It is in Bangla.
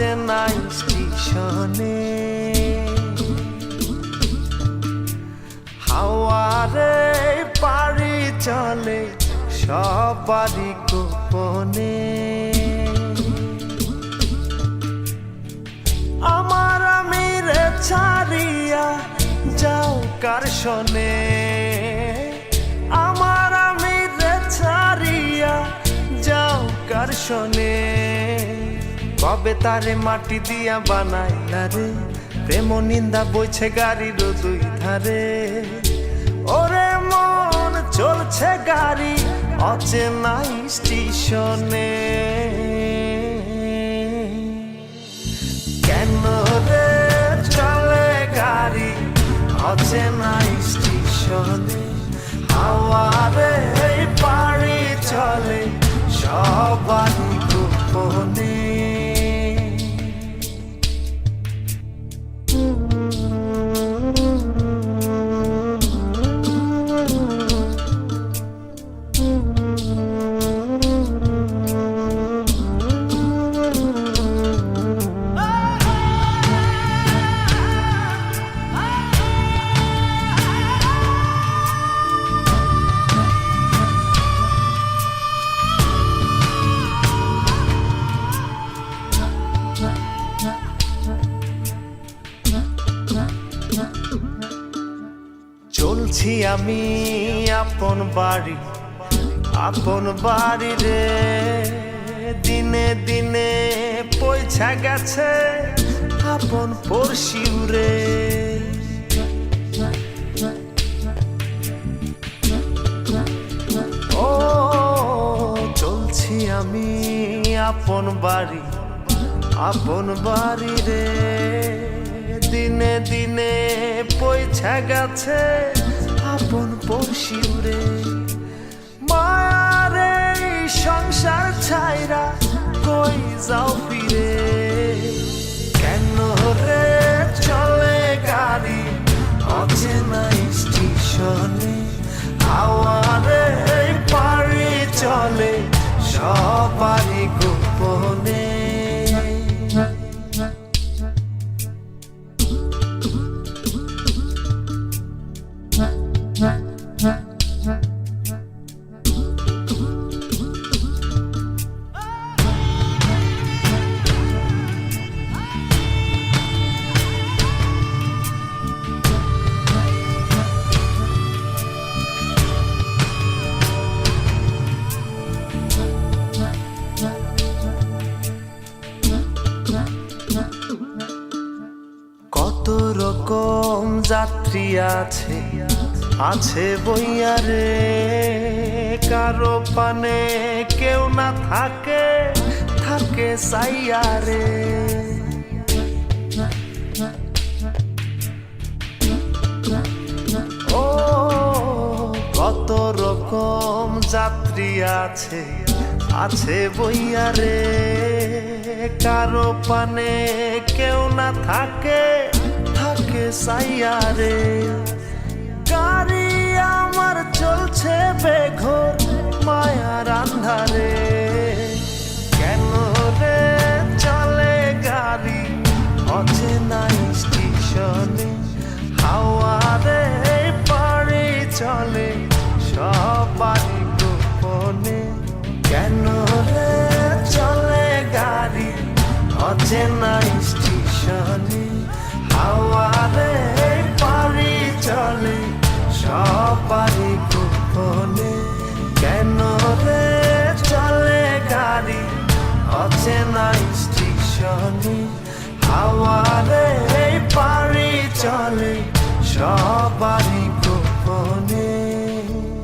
অচেনা স্টেশনে হাওয়ারে পারি চলে সবারই গোপনে। আমার আমিরে ছাড়িয়া যাও কার শোনে তারে মাটি দিয়া বানাইলা রে। প্রেম নিন্দা বইছে গাড়ির দুই ধারে। ওরে মন চলছে গাড়ি অচেনা স্টেশনে। কেন রে চলে গাড়ি অচেনা স্টেশনে? চলছি আমি আপন বাড়ি আপন বাড়ি রে। দিনে দিনে পয়সা গেছে আপন পড়শিউ রে। ও, চলছি আমি আপন বাড়ি আপন বাড়ি রে। দিনে দিনে পয়সা গেছে আপন পড়শিউ রে মায়ারে সংসার ছাইরা কই যাও? কত রকম যাত্রী আছে। আছে বইয়ারে কারও পানে কেউ না থাকে থাকে সাইয়ারে ও, কত রকম যাত্রী আছে আছে বইয়ারে কারও পানে কেউ না থাকে থাকে সাইয়ারে গাড়ি স্টেশনে হাওয়ারে পারি চলে সবারই